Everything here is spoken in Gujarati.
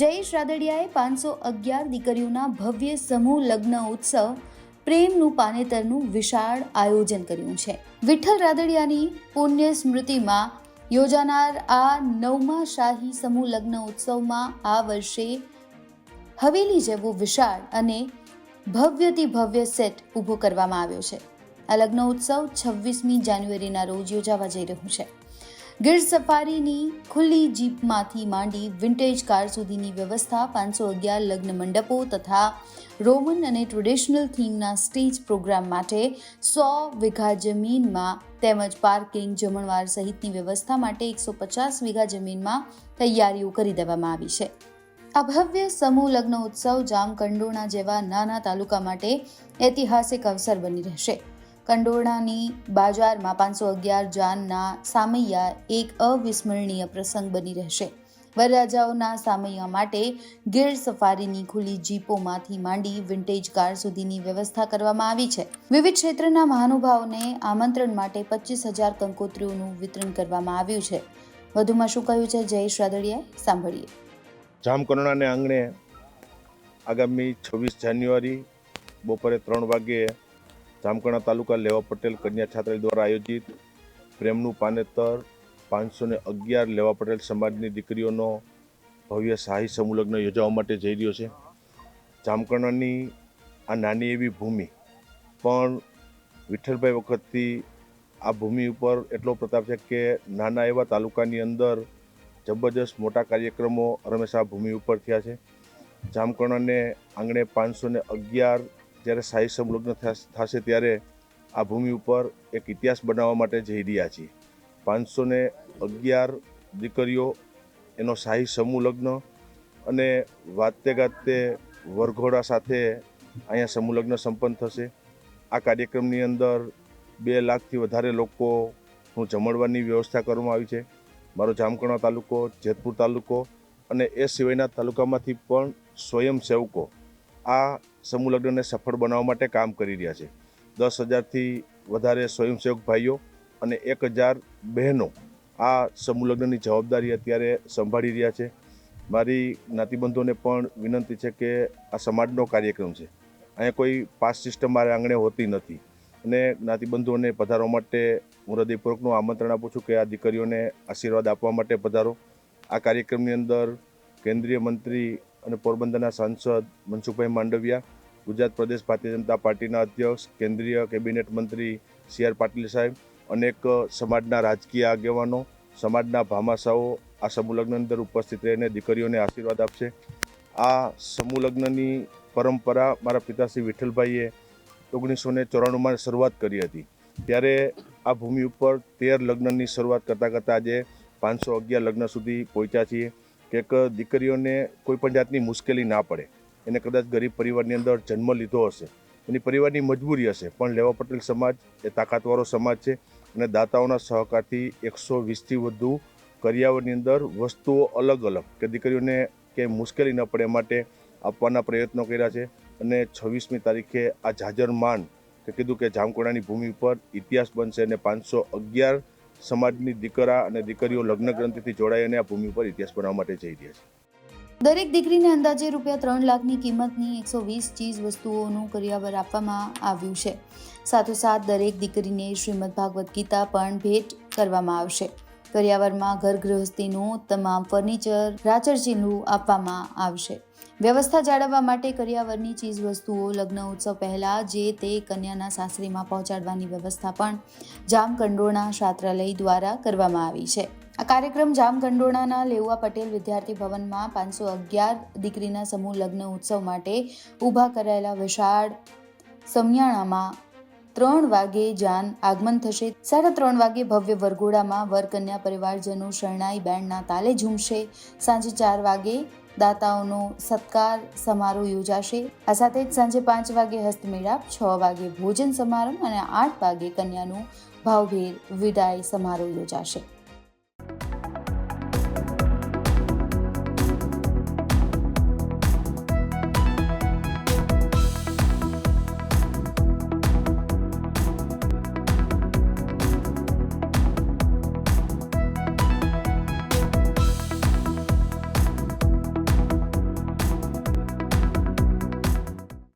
જયેશ રાદડિયાએ પાંચસો અગિયાર દીકરીઓના ભવ્ય સમૂહ લગ્ન ઉત્સવ પ્રેમનું પાનેતરનું વિશાળ આયોજન કર્યું છે. વિઠ્ઠલ રાદડિયાની પુણ્ય સ્મૃતિમાં યોજાનાર આ નવમા શાહી સમૂહ લગ્ન ઉત્સવમાં આ વર્ષે હવેલી જેવો વિશાળ અને ભવ્યથી ભવ્ય સેટ ઊભો કરવામાં આવ્યો છે. આ લગ્ન ઉત્સવ છવ્વીસમી જાન્યુઆરીના રોજ યોજાવા જઈ રહ્યું છે. ગીર સફારીની ખુલ્લી જીપમાંથી માંડી વિન્ટેજ કાર સુધીની વ્યવસ્થા પાંચસો અગિયાર લગ્ન મંડપો તથા રોમન અને ટ્રેડિશનલ થીમના સ્ટેજ પ્રોગ્રામ માટે સો વીઘા જમીનમાં તેમજ પાર્કિંગ જમણવાર સહિતની વ્યવસ્થા માટે એકસો પચાસ વીઘા જમીનમાં તૈયારીઓ કરી દેવામાં આવી છે. આ ભવ્ય સમૂહ લગ્ન ઉત્સવ જામકંડોણા જેવા નાના તાલુકા માટે ઐતિહાસિક અવસર બની રહેશે. કંડોરણાની બાજારમાં પાંચસો અગિયાર જાનના સામૈયા એક અવિસ્મરણીય પ્રસંગ બની રહેશે. વરરાજાઓના સામૈયા માટે ગીર સફારીની ખુલ્લી જીપોમાંથી માંડી વિન્ટેજ કાર સુધીની વ્યવસ્થા કરવામાં આવી છે. વિવિધ ક્ષેત્રના મહાનુભાવોને આમંત્રણ માટે પચીસ હજાર કંકોત્રીઓનું વિતરણ કરવામાં આવ્યું છે. વધુમાં શું કહ્યું છે, જયેશ રાદડિયાએ? સાંભળીએ. જામકરણાને આંગણે આગામી છવ્વીસ જાન્યુઆરી બપોરે ત્રણ વાગ્યે જામકરણા તાલુકા લેવા પટેલ કન્યા છાત્રાલય દ્વારા આયોજિત પ્રેમનું પાનેતર પાંચસો ને અગિયાર લેવા પટેલ સમાજની દીકરીઓનો ભવ્ય શાહી સમૂહ યોજાવા માટે જઈ રહ્યો છે. જામકરણાની આ નાની એવી ભૂમિ પણ વિઠ્ઠલભાઈ વખતથી આ ભૂમિ ઉપર એટલો પ્રતાપ છે કે નાના એવા તાલુકાની અંદર જબરજસ્ત મોટા કાર્યક્રમો હંમેશા ભૂમિ ઉપર થયા છે. જામકર્ણને આંગણે પાંચસો ને અગિયાર જ્યારે શાહી સંલગ્ન થશે ત્યારે આ ભૂમિ ઉપર એક ઇતિહાસ બનાવવા માટે જઈ રહ્યા છીએ. પાંચસો ને અગિયાર દીકરીઓ, એનો શાહી સમૂહ લગ્ન અને વાતે ગાતે વરઘોડા સાથે અહીંયા સમૂહ લગ્ન સંપન્ન થશે. આ કાર્યક્રમની અંદર બે લાખથી વધારે લોકોનું જમણવાની વ્યવસ્થા કરવામાં આવી છે. મારો જામકણા તાલુકો, જેતપુર તાલુકો અને એ સિવાયના તાલુકામાંથી પણ સ્વયંસેવકો આ સમૂહ લગ્નને સફળ બનાવવા માટે કામ કરી રહ્યા છે. દસ હજારથી વધારે સ્વયંસેવક ભાઈઓ અને એક હજાર બહેનો આ સમૂહ લગ્નની જવાબદારી અત્યારે સંભાળી રહ્યા છે. મારી જ્ઞાતિબંધોને પણ વિનંતી છે કે આ સમાજનો કાર્યક્રમ છે. અહીંયા કોઈ પાસ સિસ્ટમ મારે આંગણે હોતી નથી. અને જ્ઞાતિબંધુઓને પધારવા માટે હું હૃદયપૂર્વકનું આમંત્રણ આપું છું કે આ દીકરીઓને આશીર્વાદ આપવા માટે પધારો. આ કાર્યક્રમની અંદર કેન્દ્રીય મંત્રી અને પોરબંદરના સાંસદ મનસુખભાઈ માંડવિયા, ગુજરાત પ્રદેશ ભારતીય જનતા પાર્ટીના અધ્યક્ષ, કેન્દ્રીય કેબિનેટ મંત્રી સી આર પાટીલ સાહેબ, અનેક સમાજના રાજકીય આગેવાનો, સમાજના ભામાશાઓ આ સમૂહલગ્ન અંદર ઉપસ્થિત રહીને દીકરીઓને આશીર્વાદ આપશે. આ સમૂહલગ્નની પરંપરા મારા પિતાશ્રી વિઠ્ઠલભાઈએ ઓગણીસો ને ચોરાણુંમાં શરૂઆત કરી હતી. ત્યારે આ ભૂમિ ઉપર તેર લગ્નની શરૂઆત કરતાં કરતાં આજે પાંચસો અગિયાર લગ્ન સુધી પહોંચ્યા છીએ. કે દીકરીઓને કોઈ પણ જાતની મુશ્કેલી ના પડે. એને કદાચ ગરીબ પરિવારની અંદર જન્મ લીધો હશે, એની પરિવારની મજબૂરી હશે, પણ લેવા પટેલ સમાજ એ તાકાતવાળો સમાજ છે અને દાતાઓના સહકારથી એકસો વીસથી વધુ કરિયાવરની અંદર વસ્તુઓ અલગ અલગ કે દીકરીઓને કે મુશ્કેલી ન પડે માટે આપવાના પ્રયત્નો કર્યા છે. અને છવ્વીસમી તારીખે આ જાજરમાન કે કીધું કે જામકોડાની ભૂમિ પર ઇતિહાસ બનશે અને પાંચસો અગિયાર સમાજની દીકરા અને દીકરીઓ લગ્ન ગ્રંથિથી જોડાઈ અને આ ભૂમિ પર ઇતિહાસ બનાવવા માટે જઈ રહ્યા છે. દરેક દીકરીને અંદાજે રૂપિયા ત્રણ લાખની કિંમતની એકસો વીસ ચીજ વસ્તુઓનું કરિયાવર આપવામાં આવ્યું છે. સાથોસાથ દરેક દીકરીને શ્રીમદ ભાગવત ગીતા પણ ભેટ કરવામાં આવશે. કરિયાવરમાં ઘર ગૃહસ્થીનું તમામ ફર્નિચર રાચરચીલું આપવામાં આવશે. વ્યવસ્થા જાળવવા માટે કરિયાવરની ચીજ વસ્તુઓ લગ્ન ઉત્સવ પહેલા જે તે કન્યાના સાસરીમાં પહોંચાડવાની વ્યવસ્થા પણ જામકંડોળના છાત્રાલય દ્વારા કરવામાં આવી છે. આ કાર્યક્રમ જામકંડોળાના લેઉવા પટેલ વિદ્યાર્થી ભવનમાં પાંચસો અગિયાર દીકરીના સમૂહ લગ્ન ઉત્સવ માટે ઊભા કરાયેલા વિશાળ સમિયાણામાં ત્રણ વાગે જાન આગમન થશે. સાડા ત્રણ વાગે ભવ્ય વરઘોડામાં વર કન્યા પરિવારજનો શરણાઈ બેન્ડના તાલે ઝૂમશે. સાંજે ચાર વાગે દાતાઓનો સત્કાર સમારોહ યોજાશે. આ સાથે જ સાંજે પાંચ વાગે હસ્તમેળાપ છ વાગે ભોજન સમારંભ અને આઠ વાગે કન્યાનું ભાવભેર વિદાય સમારોહ યોજાશે.